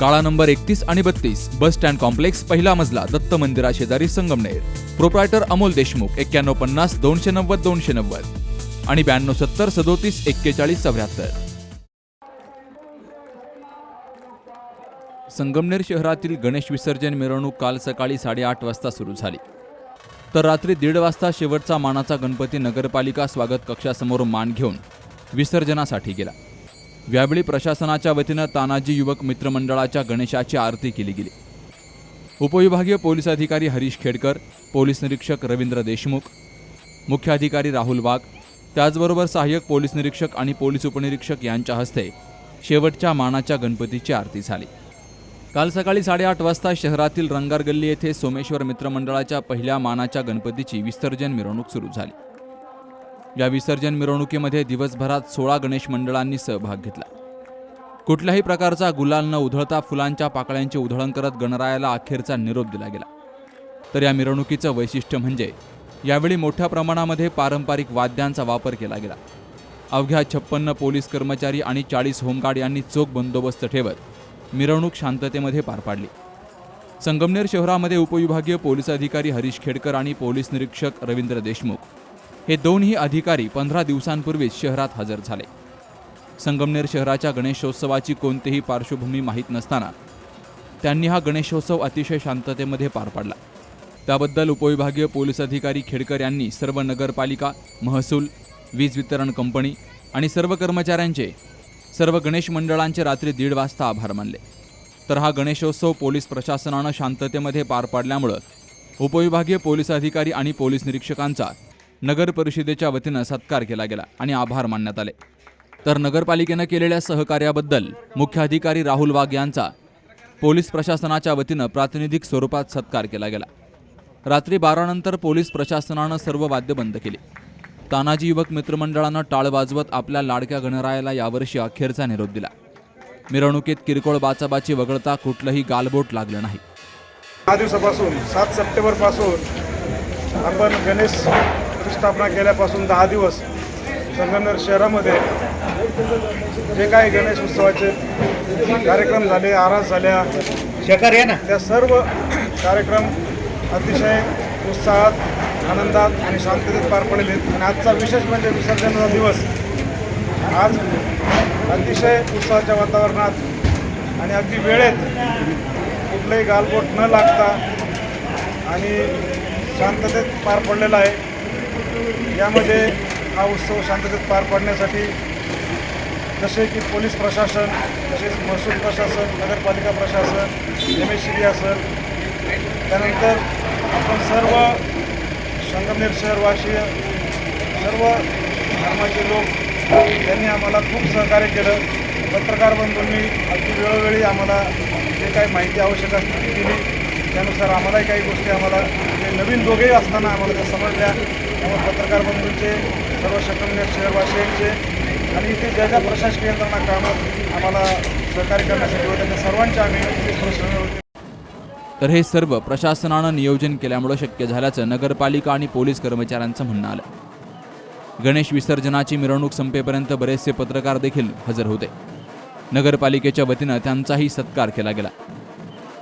काळा नंबर एकतीस आणि बत्तीस बस स्टँड कॉम्प्लेक्स पहिला मजला दत्त मंदिरा शेजारी संगमनेर. प्रोप्रायटर अमोल देशमुख एक्क्याण्णव पन्नास दोनशे नव्वद दोनशे नव्वद. आणि ब्याण्णव सत्तर सदोतीस एक्केचाळीस चौऱ्याहत्तर. संगमनेर शहरातील गणेश विसर्जन मिरवणूक काल सकाळी साडेआठ वाजता सुरू झाली. तर रात्री दीड वाजता शेवटचा मानाचा गणपती नगरपालिका स्वागत कक्षासमोर मान घेऊन विसर्जनासाठी गेला. यावेळी प्रशासनाच्या वतीनं तानाजी युवक मित्रमंडळाच्या गणेशाची आरती केली गेली. उपविभागीय पोलीस अधिकारी हरीश खेडकर पोलीस निरीक्षक रवींद्र देशमुख मुख्य अधिकारी राहुल वाघ त्याचबरोबर सहाय्यक पोलीस निरीक्षक आणि पोलीस उपनिरीक्षक यांच्या हस्ते शेवटच्या मानाच्या गणपतीची आरती झाली. काल सकाळी साडेआठ वाजता शहरातील रंगार गल्ली येथे सोमेश्वर मित्रमंडळाच्या पहिल्या मानाच्या गणपतीची विसर्जन मिरवणूक सुरू झाली. या विसर्जन मिरवणुकीमध्ये दिवसभरात सोळा गणेश मंडळांनी सहभाग घेतला. कुठल्याही प्रकारचा गुलाल न उधळता फुलांच्या पाकळ्यांचे उधळण करत गणरायाला अखेरचा निरोप दिला गेला. तर या मिरवणुकीचं वैशिष्ट्य म्हणजे यावेळी मोठ्या प्रमाणामध्ये पारंपरिक वाद्यांचा वापर केला गेला. अवघ्या छप्पन्न पोलीस कर्मचारी आणि चाळीस होमगार्ड यांनी चोख बंदोबस्त ठेवत मिरवणूक शांततेमध्ये पार पाडली. संगमनेर शहरामध्ये उपविभागीय पोलीस अधिकारी हरीश खेडकर आणि पोलीस निरीक्षक रवींद्र देशमुख. हे दोन्ही अधिकारी पंधरा दिवसांपूर्वीच शहरात हजर झाले. संगमनेर शहराच्या गणेशोत्सवाची कोणतीही पार्श्वभूमी माहीत नसताना त्यांनी हा गणेशोत्सव अतिशय शांततेमध्ये पार पाडला. त्याबद्दल उपविभागीय पोलीस अधिकारी खेडकर यांनी सर्व नगरपालिका महसूल वीज वितरण कंपनी आणि सर्व कर्मचाऱ्यांचे सर्व गणेश मंडळांचे रात्री दीड वाजता आभार मानले. तर हा गणेशोत्सव पोलीस प्रशासनानं शांततेमध्ये पार पाडल्यामुळं उपविभागीय पोलीस अधिकारी आणि पोलीस निरीक्षकांचा नगर परिषदेच्या वतीनं सत्कार केला गेला आणि आभार मानण्यात आले. तर नगरपालिकेनं केलेल्या सहकार्याबद्दल मुख्य अधिकारी राहुल वाघ यांचा पोलीस प्रशासनाच्या वतीनं प्रातिनिधिक स्वरूपात सत्कार केला गेला. रात्री बारानंतर पोलीस प्रशासनानं सर्व वाद्य बंद केली. तानाजी युवक मित्रमंडळानं टाळ वाजवत आपल्या लाडक्या गणरायाला यावर्षी अखेरचा निरोप दिला. मिरवणुकीत किरकोळ बाचाबाची वगळता कुठलंही गालबोट लागलं नाही. दहा दिवसापासून सात सप्टेंबरपासून आपण गणेश प्रतिष्ठापना केल्यापासून दहा दिवस संगमनेर शहरामध्ये जे काही गणेश उत्सवाचे कार्यक्रम झाले आरास झाल्या शेखर या ना. त्या सर्व कार्यक्रम अतिशय उत्साहात आनंदात आणि शांततेत पार आहेत. आणि आजचा विशेष म्हणजे विसर्जनाचा दिवस. आज अतिशय उत्साहाच्या वातावरणात आणि अगदी वेळेत कुठलंही गालबोट न लागता आणि शांततेत पार पडलेला आहे. यामध्ये हा उत्सव शांततेत पार पाडण्यासाठी जसे की पोलीस प्रशासन तसेच महसूल प्रशासन नगरपालिका प्रशासन एम एस सी बी असेल. त्यानंतर आपण सर्व संगमनेर शहरवासीय सर्व धर्माचे लोक यांनी आम्हाला खूप सहकार्य केलं. पत्रकार बंधूंनी अगदी वेळोवेळी आम्हाला जे काही माहिती आवश्यक असते ती दिली. त्यानुसार आम्हालाही काही गोष्टी आम्हाला नवीन दोघेही असताना आम्हाला त्या समजल्या. त्यामुळे पत्रकार बंधूंचे सर्व संगमनेर शहरवासियांचे आणि इथे ज्या ज्या प्रशासकीय यंत्रणा कामात आम्हाला सहकार्य करण्यासाठी होत्या त्या आम्ही तर हे सर्व प्रशासनानं नियोजन केल्यामुळं शक्य झाल्याचं नगरपालिका आणि पोलीस कर्मचाऱ्यांचं म्हणणं आलं. गणेश विसर्जनाची मिरवणूक संपेपर्यंत बरेचसे पत्रकार देखील हजर होते. नगरपालिकेच्या वतीनं त्यांचाही सत्कार केला गेला.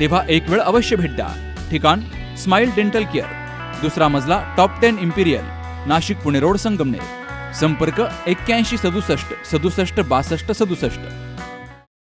तेव्हा एक वेळ अवश्य भेट द्या. ठिकाण स्माइल डेंटल केअर. दुसरा मजला top ten imperial Nashik Pune road Sangamner. संपर्क एक्क्याऐंशी सदुसष्ट सदुसष्ट बासष्ट सदुसष्ट.